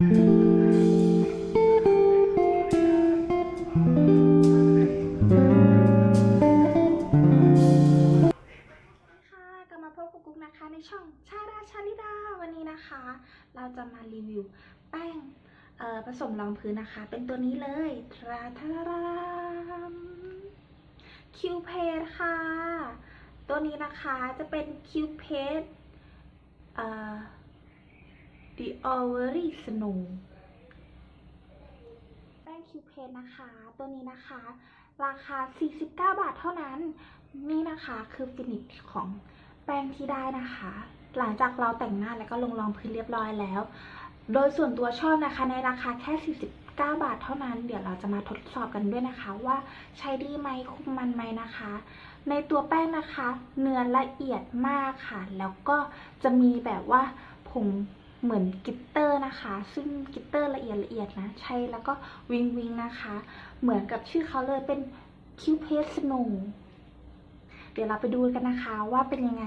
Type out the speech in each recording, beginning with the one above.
ช่องชาดาชาลิดาวันนี้นะคะ เราจะมารีวิวแป้งผสมรองพื้นนะคะ เป็นตัวนี้เลยทราทารามคิวเพดค่ะ ตัวนี้นะคะจะเป็นคิวเพดเอ่อ The Overy Snow แป้งคิวเพดนะคะ ตัวนี้นะคะ ราคา 49 บาทเท่านั้น นี่นะคะคือฟินิชของแป้งที่ได้นะคะ หลังจากเราแต่งหน้าแล้วก็ลงรองพื้นเรียบร้อยแล้ว โดยส่วนตัวชอบนะคะในราคาแค่49บาทเท่านั้น เดี๋ยวเราจะมาทดสอบกันด้วยนะคะว่าใช้ดีไหมคุมมันไหมนะคะ ในตัวแป้งนะคะ เนื้อละเอียดมากค่ะ แล้วก็จะมีแบบว่าผง เหมือนกิตเตอร์นะคะ ซึ่งกิตเตอร์ละเอียดละเอียดนะใช้แล้วก็วิงวิงนะคะ เหมือนกับชื่อเขาเลยเป็นคิวเพสโนเดี๋ยวเราไปดูกันนะคะว่าเป็นยังไง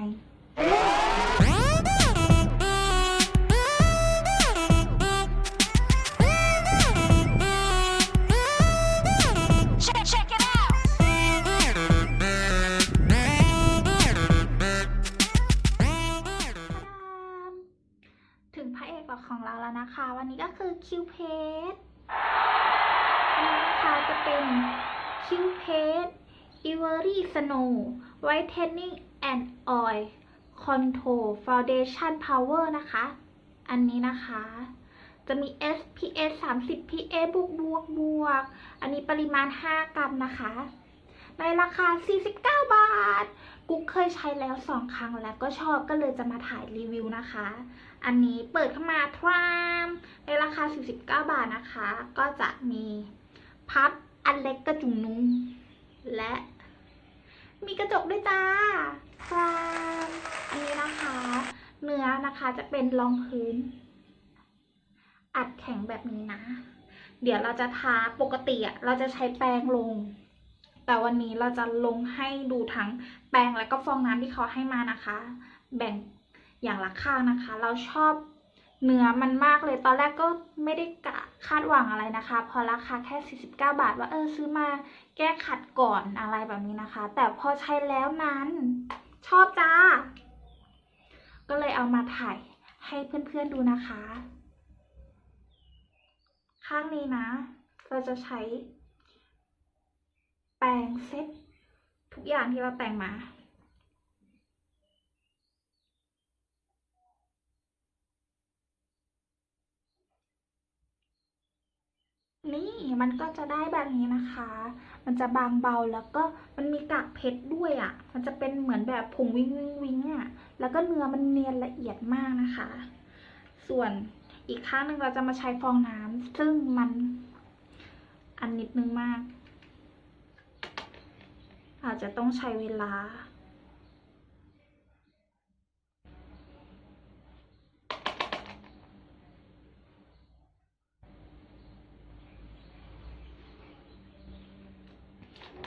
แล้วนะคะ วันนี้ก็คือคิวเพสอันนี้นะคะจะเป็นคิวเพสอิเวอรี่สโนว์ไวท์เทนนิ่งแอนด์ออยล์คอนโทรฟาวเดชั่นพาวเวอร์นะคะ อันนี้นะคะ จะมี SPF 30 PA บวกบวกบวก อันนี้ปริมาณ 5 กรัมนะคะ ในราคา 49 บาท เคยใช้แล้ว2ครั้งแล้วก็ชอบก็เลยจะมาถ่ายรีวิวนะคะ อันนี้เปิดเข้ามาทรามในราคา 49 บาทนะคะ ก็จะมีพับอันเล็กกระจุงนุ้งและ มีกระจกด้วยจ้าทรามอันนี้นะคะ เนื้อนะคะจะเป็นรองพื้น อัดแข็งแบบนี้นะ เดี๋ยวเราจะทาปกติอะเราจะใช้แป้งลง แต่วันนี้เราจะลงให้ดูทั้งแป้งและก็ฟองน้ำที่เขาให้มานะคะ แบ่งอย่างละข้างนะคะ เราชอบเนื้อมันมากเลย ตอนแรกก็ไม่ได้กะคาดหวังอะไรนะคะ พอราคาแค่ 49 บาทว่าเออซื้อมาแก้ขัดก่อนอะไรแบบนี้นะคะ แต่พอใช้แล้วนั้น ชอบจ้า ก็เลยเอามาถ่ายให้เพื่อนๆดูนะคะ ข้างนี้นะ เราจะใช้ แปรงเซ็ตทุกอย่างที่เราแต่งมา นี่มันก็จะได้แบบนี้นะคะ มันจะบางเบาแล้วก็มันมีกากเพชรด้วยอะ่ะ มันจะเป็นเหมือนแบบผงวิงวิงวิงอะ แล้วก็เนื้อมันเนียนละเอียดมากนะคะ ส่วนอีกข้างหนึ่งเราจะมาใช้ฟองน้ำซึ่งมันอันนิดนึงมาก อาจจะต้องใช้เวลา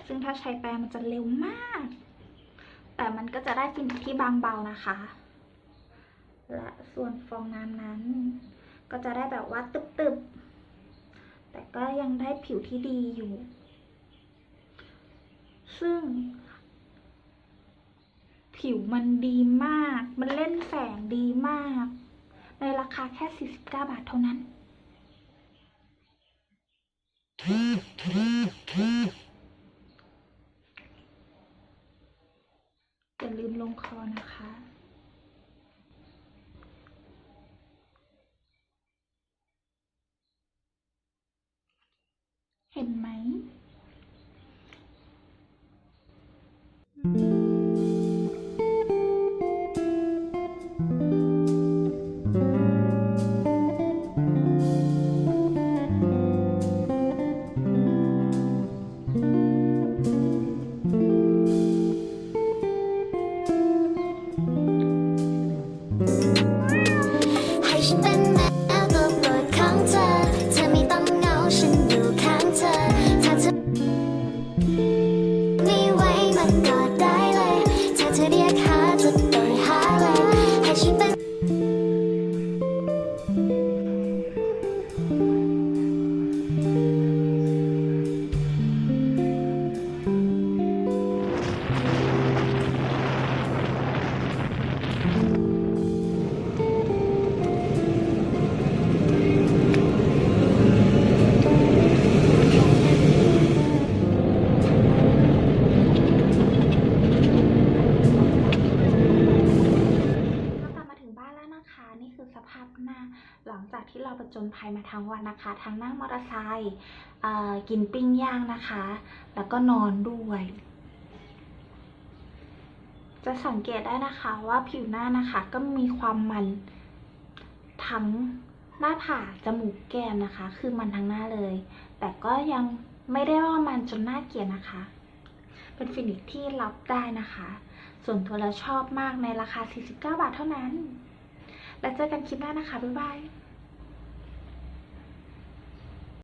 ซึ่งถ้าใช้แปรงมันจะเร็วมาก แต่มันก็จะได้ฟินที่บางเบานะคะ และส่วนฟองน้ำนั้น ก็จะได้แบบว่าตึบๆ แต่ก็ยังได้ผิวที่ดีอยู่ ซึ่ง ผิวมันดีมาก มันเล่นแสงดีมาก ในราคาแค่ 49 บาทเท่านั้น อย่าลืมลงคอนะคะ พัฒนาหลังจญภัยมาทั้งวันนะคะ ทั้งนั่งมอเตอร์ไซค์กินปิ้งย่างนะคะ แล้วก็นอนด้วย จะสังเกตได้นะคะว่าผิวหน้านะคะ ก็มีความมันทั้งหน้าผากจมูกแก้มนะคะ คือมันทั้งหน้าเลย แต่ก็ยังไม่ได้ว่ามันจนน่าเกลียดนะคะ เป็นฟินิชที่รับได้นะคะ ส่วนตัวแล้วชอบมากในราคา 49 บาทเท่านั้น แล้วเจอกันคลิปหน้านะคะ บ๊ายบาย